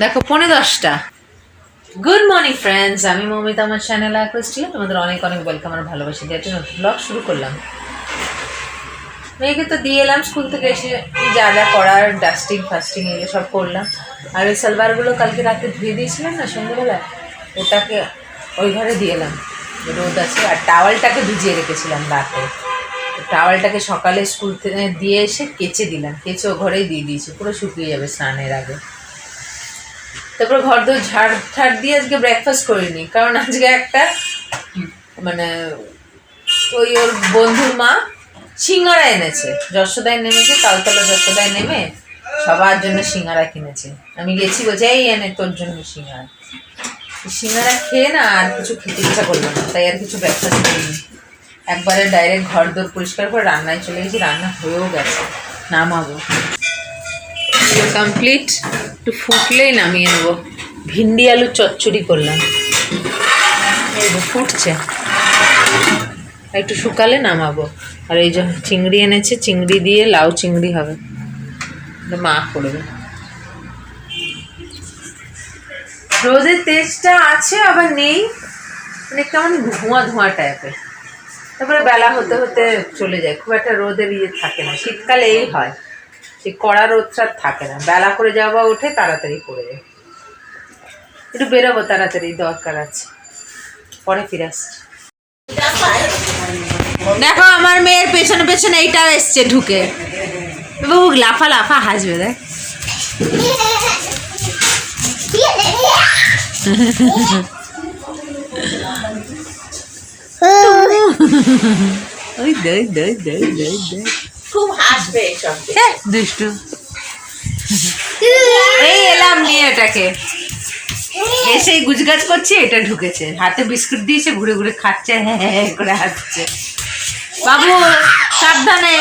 দেখো পনেরো দশটা। গুড মর্নিং ফ্রেন্ডস আমি মমিতা, আমার চ্যানেল আকৃষ্টি তোমাদের অনেক অনেক ওয়েলকাম আর ভালোবাসি দিয়ে একটা নতুন ব্লগ শুরু করলাম। মেয়েকে তো দিয়ে এলাম স্কুল থেকে এসে যা যা করার ডাস্টিং ফাস্টিং এগুলো সব করলাম। আর ওই সালবারগুলো কালকে রাতে ধুয়ে দিয়েছিলাম না সন্ধ্যেবেলা ওটাকে ওই ঘরে দিয়ে এলাম। রোদ আছে, আর টাওয়ালটাকে ভিজিয়ে রেখেছিলাম রাতে। টাওয়ালটাকে সকালে স্কুল থেকে দিয়ে এসে কেচে দিলাম। কেচে ও ঘরেই দিয়ে দিয়েছি, পুরো শুকিয়ে যাবে স্নানের আগে। তারপর ঘর দোর ঝাড় ঠাড় দিয়ে আজকে ব্রেকফাস্ট করিনি। কারণ আজকে একটা মানে ওই ওর বন্ধুর মা সিঙ্গারা এনেছে। যশোদায় নেমেছে তালতলা যশোদায় নেমে সবার জন্য সিঙ্গারা কিনেছে। আমি গেছি বলছে, এই এনে তোর জন্য সিঙ্গারা। সিঙ্গারা খেয়ে না আর কিছু খেতে ইচ্ছা করল না, তাই আর কিছু ব্রেকফাস্ট করিনি। একবারে ডাইরেক্ট ঘর দোর পরিষ্কার করে রান্নায় চলে গেছি, রান্না হয়েও গেছে। নামাবো। কমপ্লিট একটু ফুটলেই নামিয়ে নেব। ভিন্ডি আলু চচ্চড়ি করলাম। ফুটছে। একটু শুকালে নামাবো। আর এই যে চিংড়ি এনেছে, চিংড়ি দিয়ে লাউ চিংড়ি হবে। মা করবে। রোদের তেজটা আছে, আবার নেই। মানে কেমন ধোঁয়া ধোঁয়া টাইপের তারপরে বেলা হতে হতে চলে যায়। খুব একটা রোদের ইয়ে থাকে না। শীতকালে এই হয়। সেই কড়া রোদটা থাকে না। বেলা করে যাওয়া উঠে তাড়াতাড়ি করে যায় একটু বেরোবো তাড়াতাড়ি দরকার আছে। পরে ফিরে আসছি। দেখো আমার মেয়ের পেছনে পেছনে এইটাও এসছে ঢুকে। বাবু লাফা লাফা হাসবে দেখ। ওই দই দই খুব হাসবে হ্যাঁ দুষ্টু। এই এলাম নিয়ে এটাকে। এসেই গুজগাজ করছে এটা ঢুকেছে। হাতে বিস্কুট দিয়েছে ঘুরে ঘুরে খাচ্ছে হ্যাঁ হ্যাঁ করে হাসছে। বাবু সাবধানে।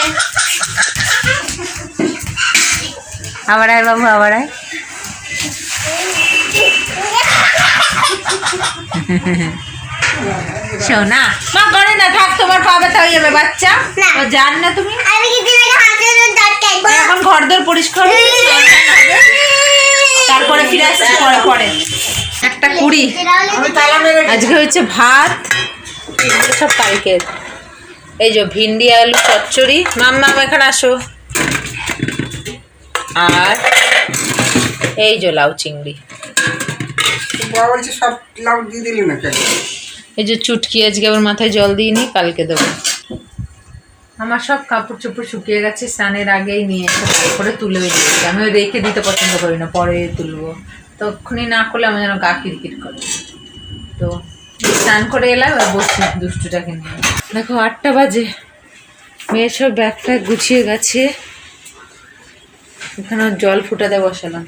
আবার আয় বাবু আবার আয়। শোনা মা করে না থাক তোমার পা ব্যথা হয়ে যাবে বাচ্চা। জান না তুমি আমি কি তোমাকে হাতের দাঁত কাটবো এখন ঘর দর পরিষ্কার করে তারপরে ফিরে আসছি পরে পরে। একটা কুড়ি। আমি তালা মেরে আজকে হচ্ছে ভাত সব কালকের। এই যে ভিন্ডি আলু চচ্চড়ি। মাম মাম এখানে আসো। আর এই যে লাউ চিংড়ি। সব লাউ দিয়ে দিলি না এই যে চুটকি আজকে আবার মাথায় জল দিইনি কালকে দেবো। আমার সব কাপড় চোপড় শুকিয়ে গেছে, স্নানের আগেই নিয়ে এসে তারপরে তুলে দিয়েছি। আমি রেখে দিতে পছন্দ করি না, পরে তুলবো। তখনই না করলে আমার যেন গা কিরকির করে। তো স্নান করে এলাম আর বসছি দুষ্টুটাকে নিয়ে। দেখো আটটা বাজে। মেয়ের সব ব্যাগ ট্যাগ গুছিয়ে গেছে। এখানে জল ফুটাতে বসালাম।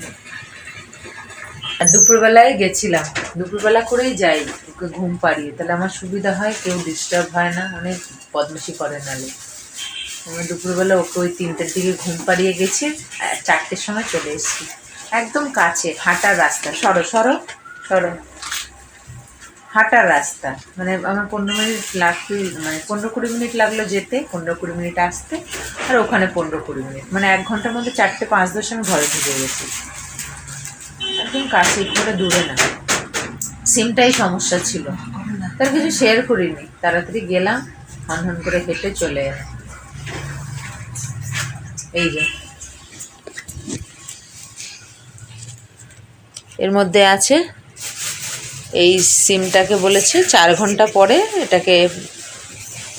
আর দুপুরবেলায় গেছিলাম। দুপুরবেলা করেই যাই, ওকে ঘুম পাড়িয়ে। তাহলে আমার সুবিধা হয়, কেউ ডিস্টার্ব হয় না, অনেক বদমাশি করে নালে। দুপুরবেলা ওকে ওই তিনটের দিকে ঘুম পাড়িয়ে গেছি আর চারটের সময় চলে এসেছি। একদম কাছে হাঁটার রাস্তা। সরো সরো সরো। হাঁটার রাস্তা। মানে আমার পনেরো মিনিট লাগতে মানে পনেরো কুড়ি মিনিট লাগল যেতে পনেরো কুড়ি মিনিট আসতে আর ওখানে পনেরো কুড়ি মিনিট। মানে এক ঘণ্টার মধ্যে চারটে পাঁচ দশ আমি ঘরে ঢুকে গেছি। একদম কাছে করে দূরে না। সিমটাই সমস্যা ছিল। তার কিছু শেয়ার করিনি। তাড়াতাড়ি গেলাম হন হন করে হেঁটে চলে এলাম। এই যে। এর মধ্যে আছে এই সিমটাকে বলেছে চার ঘণ্টা পরে এটাকে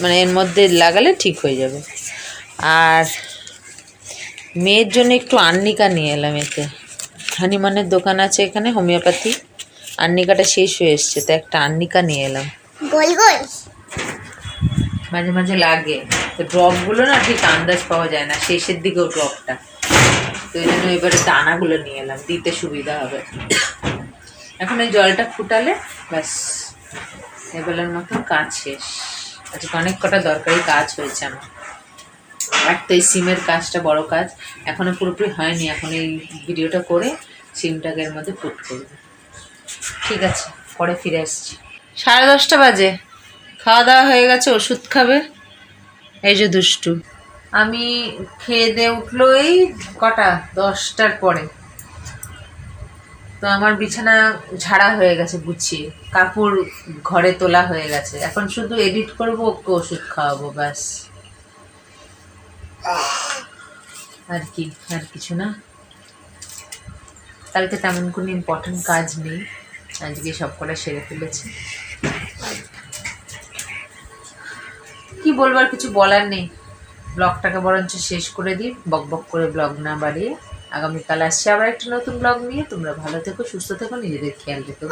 মানে এর মধ্যে লাগালে ঠিক হয়ে যাবে। আর মেয়ের জন্য একটু আর্নিকা নিয়ে এলাম এতে। হানিমানের দোকান আছে এখানে, হোমিওপ্যাথি। আর্নিকাটা শেষ হয়ে এসছে, তো একটা আর্নিকা নিয়ে এলাম। মাঝে মাঝে লাগে। তো ড্রপগুলো না ঠিক আন্দাজ পাওয়া যায় না, শেষের দিকেও ড্রপটা তো এই জন্য এবারে দানাগুলো নিয়ে এলাম, দিতে সুবিধা হবে। এখন এই জলটা ফুটালে, ব্যাস এবেলার মতন কাজ শেষ। আজকে অনেক কটা দরকারি কাজ হয়েছে আমার। এক তো এই সিমের কাজটা বড় কাজ, এখনও পুরোপুরি হয়নি। এখন এই ভিডিওটা করে সিমটাকে এর মধ্যে পুট করব। ঠিক আছে, পরে ফিরে আসছি। সাড়ে দশটা বাজে। খাওয়া দাওয়া হয়ে গেছে, ওষুধ খাবে। এই যে দুষ্টু। আমি খেয়ে দিয়ে উঠল এই কটা, দশটার পরে। তো আমার বিছানা ঝাড়া হয়ে গেছে গুছিয়ে। কাপড় ঘরে তোলা হয়ে গেছে। এখন শুধু এডিট করব, ওকে ওষুধ খাওয়াবো, ব্যাস। আর কি, আর কিছু না। কালকে তেমন কোনো ইম্পর্টেন্ট কাজ নেই। আজকে সব কটা সেরে ফেলেছি। বলবার কিছু বলার নেই। ব্লগটাকে বরঞ্চ শেষ করে দিই। বক বক করে ব্লগ না বাড়িয়ে আগামীকাল আসছে আবার একটা নতুন ব্লগ নিয়ে। তোমরা ভালো থেকো, সুস্থ থেকো, নিজেদের খেয়াল রেখো।